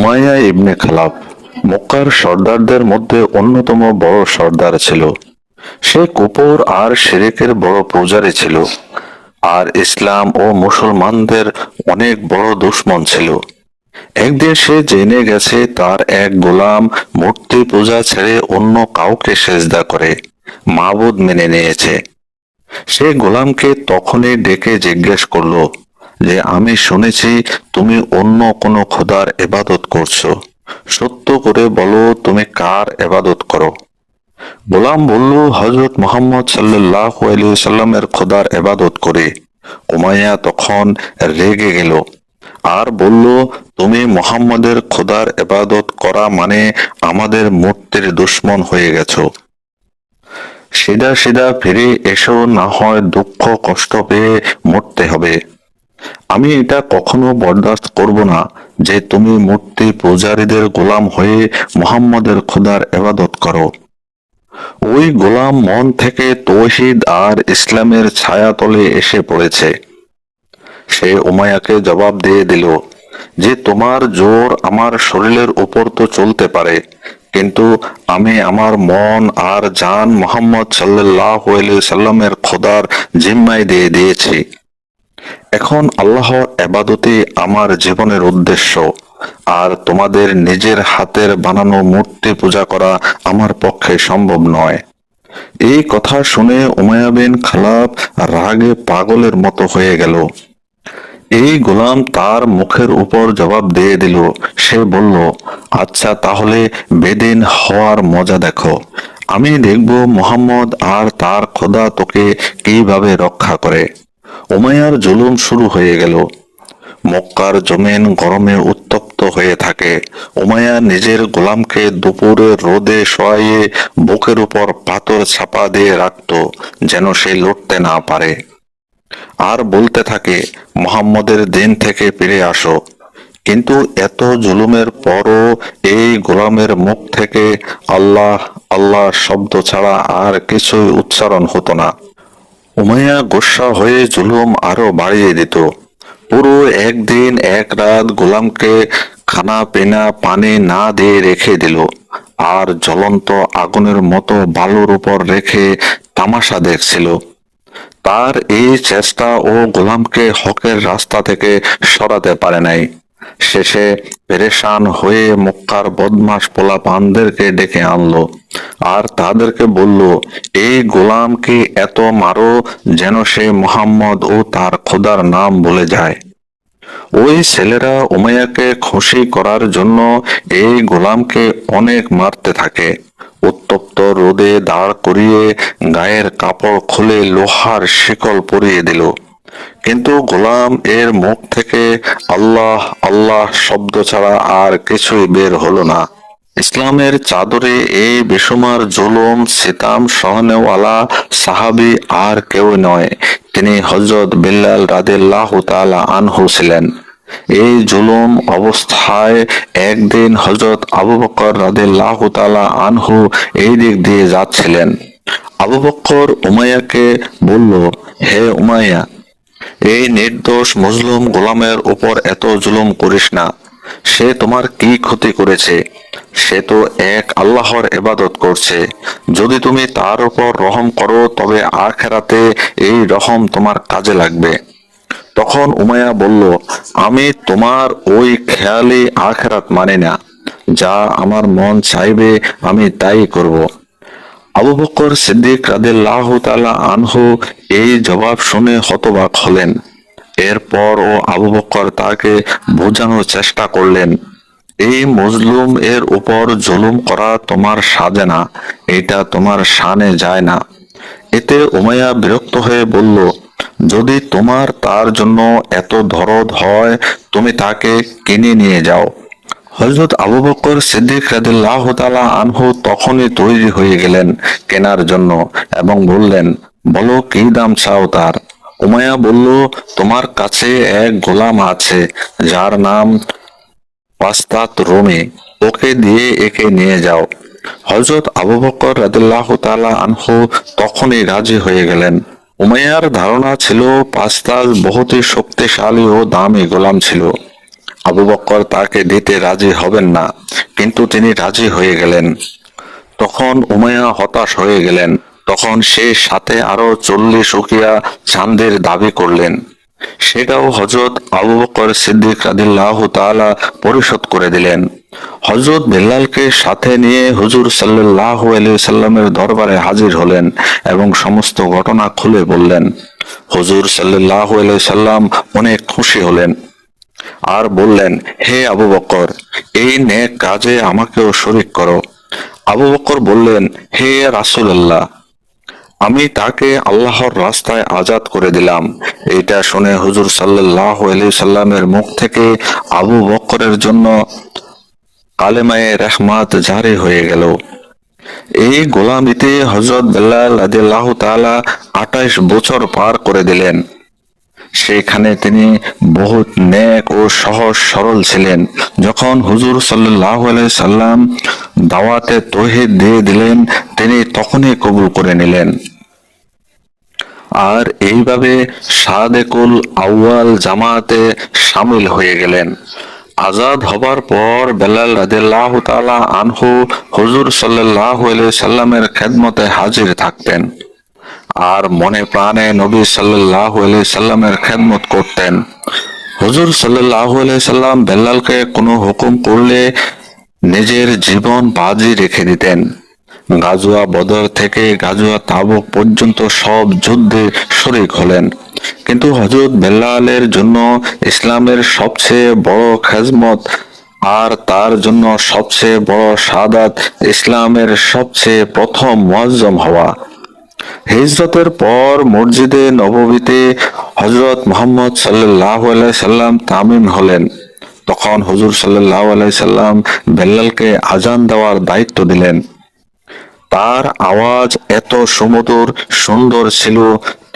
Umayya ইবনে খালাব মক্কার সর্দারদের মধ্যে অন্যতম বড় সর্দার ছিল। সে কুপুর আর শিরিকের বড় পূজারী ছিল। আর ইসলাম ও মুসলমানদের অনেক বড় দুশ্মন ছিল। একদিন সে জেনে গেছে তার এক গোলাম মূর্তি পূজা ছেড়ে অন্য কাউকে সেজদা করে, মাবুদ মেনে নিয়েছে। সে গোলামকে তখনই ডেকে জিজ্ঞেস করল যে আমি শুনেছি তুমি অন্য কোনো খোদার এবাদত করছ। সত্য করে বলো, তুমি কার এবাদত করো? গোলাম বলল হজরত মোহাম্মদ সাল্লাহ সাল্লামের খোদার এবাদত করে। উমাইয়া তখন রেগে গেল। আর বলল, তুমি মোহাম্মদের খোদার এবাদত করা মানে আমাদের মূর্তির দুশ্মন হয়ে গেছ। সিধা সিধা ফিরে এসো, না হয় দুঃখ কষ্ট পেয়ে মরতে হবে। আমি এটা কখনো বরদাস্ত করব না যে তুমি মূর্তি পূজারীদের গোলাম হয়ে মোহাম্মদের খোদার এবাদত করো। ওই গোলাম মন থেকে তৌহিদ আর ইসলামের ছায়াতলে এসে পড়েছে। সে উমায়াকে জবাব দিয়ে দিল যে তোমার জোর আমার শরীরের উপর তো চলতে পারে, কিন্তু আমি আমার মন আর জান মোহাম্মদ সাল্লাহ সাল্লামের খোদার জিম্মায় দিয়ে দিয়েছি। এখন আল্লাহর এবাদতে আমার জীবনের উদ্দেশ্য আর তোমাদের নিজের হাতের বানানো মূর্তি পূজা করা আমার পক্ষে সম্ভব নয়। এই কথা শুনে উমায়া খালাব রাগে পাগলের মতো হয়ে গেল। এই গোলাম তার মুখের উপর জবাব দিয়ে দিল। সে বলল আচ্ছা তাহলে বেদিন হওয়ার মজা দেখো। আমি দেখব মোহাম্মদ আর তার খোদা তোকে কীভাবে রক্ষা করে। উমায়ার জুলুম শুরু হয়ে গেল। মক্কার জমিন গরমে উত্তপ্ত হয়ে থাকে। উমায়া নিজের গোলামকে দুপুরে রোদে শোয়াইয়ে বুকের উপর পাথর ছাপা দিয়ে রাখত, যেন সে লড়তে না পারে। আর বলতে থাকে, মোহাম্মদের দিন থেকে ফিরে আসো। কিন্তু এত জুলুমের পরও এই গোলামের মুখ থেকে আল্লাহ আল্লাহ শব্দ ছাড়া আর কিছুই উচ্চারণ হতো না। উমাইয়া গোসা হয়ে জুলুম আরও বাড়িয়ে দিত। পুরো একদিন এক রাত গোলামকে খানা, পিনা, পানি না দিয়ে রেখে দিল। আর জ্বলন্ত আগুনের মতো বালুর উপর রেখে তামাশা দেখছিল। তার এই চেষ্টা ও গোলামকে হকের রাস্তা থেকে সরাতে পারে নাই। শেষে পেরেশান হয়ে মক্কার বদমাস পোলা পানদেরকে ডেকে আনলো। আর তাদেরকে বলল, এই গোলামকে এত মারো যেন সে মোহাম্মদ ও তার খোদার নাম বলে যায়। ওই ছেলেরা উমাইয়াকে খুশি করার জন্য এই গোলামকে অনেক মারতে থাকে। উত্তপ্ত রোদে দাঁড় করিয়ে গায়ের কাপড় খুলে লোহার শিকল পরিয়ে দিল। কিন্তু গোলাম এর মুখ থেকে আল্লাহ আল্লাহ শব্দ ছাড়া আর কিছুই বের হলো না। ইসলামের চাদরে এই বেসমার জুলুম, সিতাম সহনেওয়ালা সাহাবি আর কেউ নয়। তিনি হজরত বিল্লাল রাদিল্লাহ তাআলা আনহু ছিলেন। এই জুলুম অবস্থায় একদিন হজরত আবু বকর রাদিল্লাহ তাআলা আনহু এই দিক দিয়ে যাচ্ছিলেন। আবু বকর উমাইয়াকে বলল, হে উমাইয়া, এই নির্দোষ মুসলিম গোলামের উপর এত জুলুম করিস না। সে তোমার কি ক্ষতি করেছে? সে তো এক আল্লাহর এবাদত করছে। যদি তুমি তার উপর রহম করো, তবে আখেরাতে এই রহম তোমার কাজে লাগবে। তখন উমায়া বলল, আমি তোমার ওই খেয়ালি আখেরাত মানি না। যা আমার মন চাইবে, আমি তাই করব। আবু বকর সিদ্দিক রাদিল্লাহ তাআলা আনহু এই জবাব শুনে হতবাক হলেন। এরপর ও আবু বকর তাকে বোঝানোর চেষ্টা করলেন। এই মজলুম এর উপর জুলুম করা তোমার সাজে না, এটা তোমার শানে যায় না। এতে উমাইয়া বিরক্ত হয়ে বলল, যদি তোমার তার জন্য এত দরদ হয়, তুমি তাকে কিনে নিয়ে যাও। হজরত আবু বকর সিদ্দিক রাদিল্লাহ তাআলা আনহু তখনই তৈরি হয়ে গেলেন কেনার জন্য এবং বললেন, বলো কি দাম চাও তার? উমায়া বলল, তোমার কাছে এক গোলাম আছে, যার নাম ওয়াস্তাত রুমি ওকে দিয়ে একে নিয়ে যাও। হজরত আবু বকর রাদিল্লাহ তাআলা আনহু তখনই রাজি হয়ে গেলেন। উমাইয়ার ধারণা ছিল পাস্তাল বহুতই শক্তিশালী ও দামি গোলাম ছিল। আবু বক্কর তাকে দিতে রাজি হবেন না, কিন্তু তিনি রাজি হয়ে গেলেন। তখন উমাইয়া হতাশ হয়ে গেলেন। তখন সে সাথে আরও চল্লিশ উকিয়া চাঁদের দাবি করলেন। সেটাও হজরত আবু বকর সিদ্দিক রাদিল্লাহ তাআলা পরিশোধ করে দিলেন। হজরত বেল্লালকে সাথে নিয়ে হুজুর সাল্লাহ সাল্লামের দরবারে হাজির হলেন এবং সমস্ত ঘটনা খুলে বললেন। হুজুর সাল্লাহ সাল্লাম অনেক খুশি হলেন আর বললেন, হে আবু বকর, এই নে কাজে আমাকেও শরিক করো। আবু বকর বললেন, হে রাসূলুল্লাহ আমি তাকে আল্লাহর রাস্তায় আজাদ করে দিলাম। এটা শুনে হুজুর সাল্লাহ সাল্লামের মুখ থেকে আবু বকরের জন্য কালেমায়ে রহমাত জারি হয়ে গেল। এই গোলামিতে হজরত বেল্লাল তাআলা আঠাইশ বছর পার করে দিলেন। সেখানে তিনি বহুত নেক ও সহজ সরল ছিলেন। যখন হুজুর সাল্লাহ সাল্লাম দাওয়াতে তহিদ দিয়ে দিলেন, তিনি তখনই কবুল করে নিলেন। আর এইভাবে সাদেকুল আউয়াল জামাতে সামিল হয়ে গেলেন। আজাদ হবার পর বেলাল রাদিল্লাহ তাআলা আনহু হুজুর সাল্লাহ সাল্লামের খেদমতে হাজির থাকতেন আর মনে প্রাণে নবী সাল্লাহ সাল্লামের খেদমত করতেন। হজুর সাল্লাহ সাল্লাম বেল্লালকে কোনো হুকুম করলে নিজের জীবন বাজি রেখে দিতেন। গাজুয়া বদর থেকে গাজুয়া তাবুক পর্যন্ত সব যুদ্ধে শরিক হলেন। কিন্তু হজরত বেল্লালের জন্য ইসলামের সবচেয়ে বড় খেজমত আর তার জন্য সবচেয়ে বড় সাদাত ইসলামের সবচেয়ে প্রথম মুয়াজ্জম হওয়া। হিজরতের পর মসজিদে নববীতে হজরত মোহাম্মদ সাল্লাহ সাল্লাম তামিম হলেন। তখন হুজুর সাল্লাহ সাল্লাম বেল্লালকে আজান দেওয়ার দায়িত্ব দিলেন। তার আওয়াজ এত সুমধুর, সুন্দর ছিল,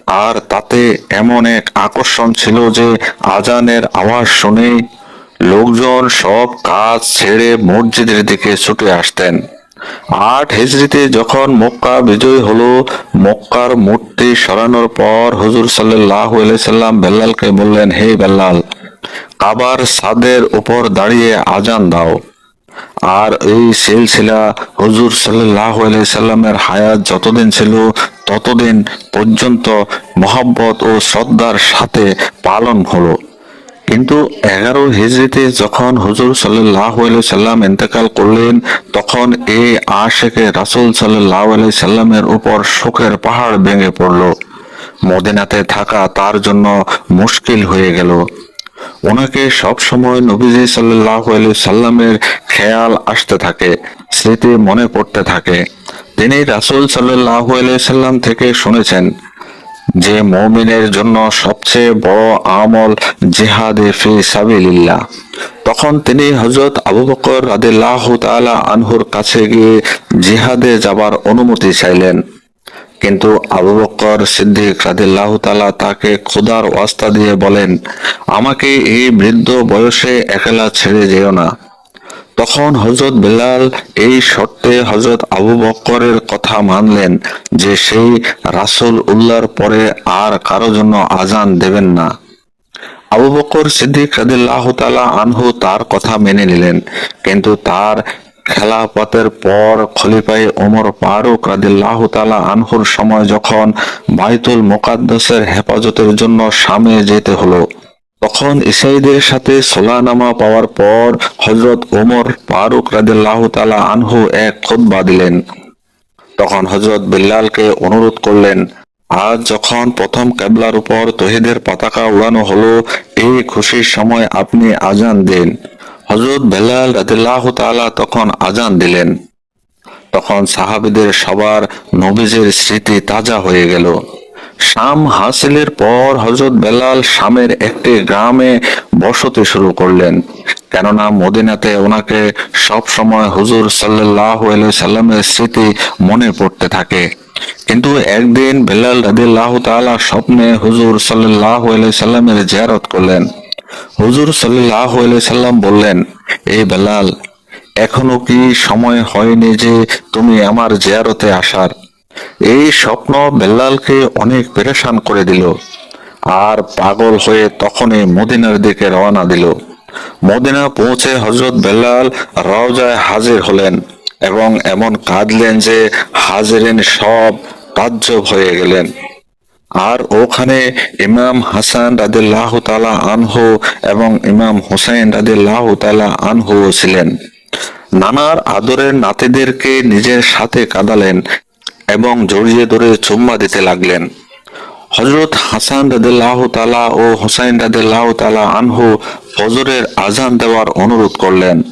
আর তাতে এমন এক আকর্ষণ ছিল যে আজানের আওয়াজ শুনে লোকজন সব কাজ ছেড়ে মসজিদের দিকে ছুটে আসতেন। আট হিজড়িতে যখন মক্কা বিজয় হলো, মক্কার মূর্তি সরানোর পর হুজুর সাল্লাহ সাল্লাম বেল্লালকে বললেন, হে বেল্লাল কাবার সাদের উপর দাঁড়িয়ে আজান দাও। আর এই সিলসিলা হুজুর সাল্লাহ সাল্লামের হায়াত যতদিন ছিল, ততদিন পর্যন্ত মহব্বত ও শ্রদ্ধার সাথে পালন হলো। কিন্তু এগারো হিজড়িতে যখন হুজুর সাল্লাহ সাল্লাম ইন্তেকাল করলেন, তখন এই আশেকে রাসুল সাল্লাহ সাল্লামের উপর শোকের পাহাড় ভেঙে পড়ল। মদিনাতে থাকা তার জন্য মুশকিল হয়ে গেল। ওনাকে সব সময় নবীজি সাল্লাহ সাল্লামের খেয়াল আসতে থাকে, স্মৃতি মনে পড়তে থাকে। তিনি রাসুল সাল্লাহ সাল্লাম থেকে শুনেছেন যে মমিনের জন্য সবচেয়ে বড় আমল জেহাদে ফি সাবিলিল্লাহ। তখন তিনি হজরত আবু বকর তাআলা আনহুর কাছে গিয়ে জেহাদে যাবার অনুমতি চাইলেন। কিন্তু আবু বকর সিদ্দিক রাদিল্লাহ তাআলা তাকে খোদার ওয়াস্তা দিয়ে বলেন, আমাকে এই বৃদ্ধ বয়সে একলা ছেড়ে যেও না। তখন হজরত বেলাল এই শর্তে হজরত আবু বক্করের কথা মানলেন যে সেই রাসুল উল্লাহর পরে আর কারও জন্য আজান দেবেন না। আবু বকর সিদ্দিক রাদিল্লাহ তালা আনহু তার কথা মেনে নিলেন, কিন্তু তার খেলাপথের পর খলিফাই ওমর ফারুক রাদিল্লাহ তালা আনহুর সময় যখন বাইতুল মোকাদ্দাসের হেফাজতের জন্য সামনে যেতে হলো, তখন ইসাইদের সাথে সোলানামা পাওয়ার পর হজরত ওমর ফারুক রাদিল্লাহ তালা আনহু এক খুতবা দিলেন। তখন হজরত বিল্লালকে অনুরোধ করলেন, আজ যখন প্রথম কেবলার উপর তহিদের পতাকা উড়ানো হলো, এই খুশির সময় আপনি আজান দিন। হজরত বেলাল রাদিল্লাহ তাআলা তখন আজান দিলেন। তখন সাহাবিদের সবার নবীজের স্মৃতি তাজা হয়ে গেল। শাম হাসিলের পর হজরত বেলাল শামের একটি গ্রামে বসতি শুরু করলেন। কেননা মদিনাতে ওনাকে সব সময় হুজুর সাল্লাহ সাল্লামের স্মৃতি মনে পড়তে থাকে। কিন্তু একদিন বেলাল রাদিল্লাহ তাআলা স্বপ্নে হুজুর সাল্লাহ সাল্লামের জিয়ারত করলেন। হুজুর সাল্লাম বললেন এই বেলাল, এখনও কি সময় হয়নি যে তুমি আমার জিয়ারতে আসার? এই স্বপ্ন বেল্লালকে অনেক পেরেশান করে দিল আর পাগল হয়ে তখনই মদিনার দিকে রওনা দিল। মদিনা পৌঁছে হজরত বেলাল রওজায় হাজির হলেন এবং এমন কাঁদলেন যে হাজিরিন সব তাজ্জব হয়ে গেলেন। আর ওখানে ইমাম হাসান রাদিল্লাহ তালা আনহু এবং ইমাম হুসাইন রাদিল্লাহ তালা আনহু ছিলেন। নানার আদরের নাতিদেরকে নিজের সাথে কাঁদালেন এবং জড়িয়ে ধরে চুম্মা দিতে লাগলেন। হজরত হাসান রাদিল্লাহ তালা ও হুসাইন রাদিল্লাহ তালা আনহু ফজরের আজান দেওয়ার অনুরোধ করলেন।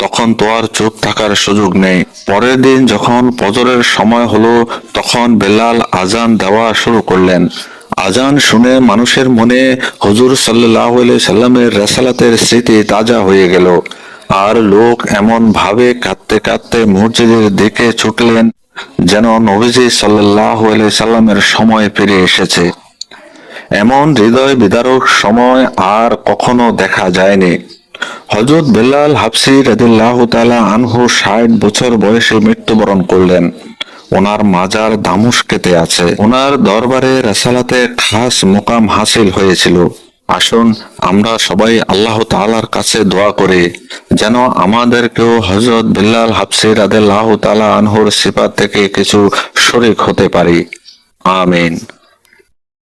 তখন তো আর চুপ থাকার সুযোগ নেই। পরের দিন যখন পজরের সময় হলো, তখন বেলাল আজান দেওয়া শুরু করলেন। আজান শুনে মানুষের মনে হুজুর সাল্লাহ সাল্লামের রেসালাতের স্মৃতি তাজা হয়ে গেল। আর লোক এমন ভাবে কাঁদতে কাঁদতে মসজিদের দিকে ছুটলেন, যেন নবীজি সাল্লাহ সাল্লামের সময় ফিরে এসেছে। এমন হৃদয় বিদারক সময় আর কখনো দেখা যায়নি। হজরত বেলাল হাফসি রাদিল্লাহ তালা আনহু ষাট বছর বয়সে মৃত্যুবরণ করলেন। ওনার মাজার দামুস্কেতে আছে। ওনার দরবারে রাসালাতে খাস মোকাম হাসিল হয়েছিল। আসুন, আমরা সবাই আল্লাহ তাআলার কাছে দোয়া করি, যেন আমাদেরকেও হজরত বিল্লাল হাফসি রাদিল্লাহ তালা আনহুর সিফাত থেকে কিছু শরিক হতে পারি। আমিন।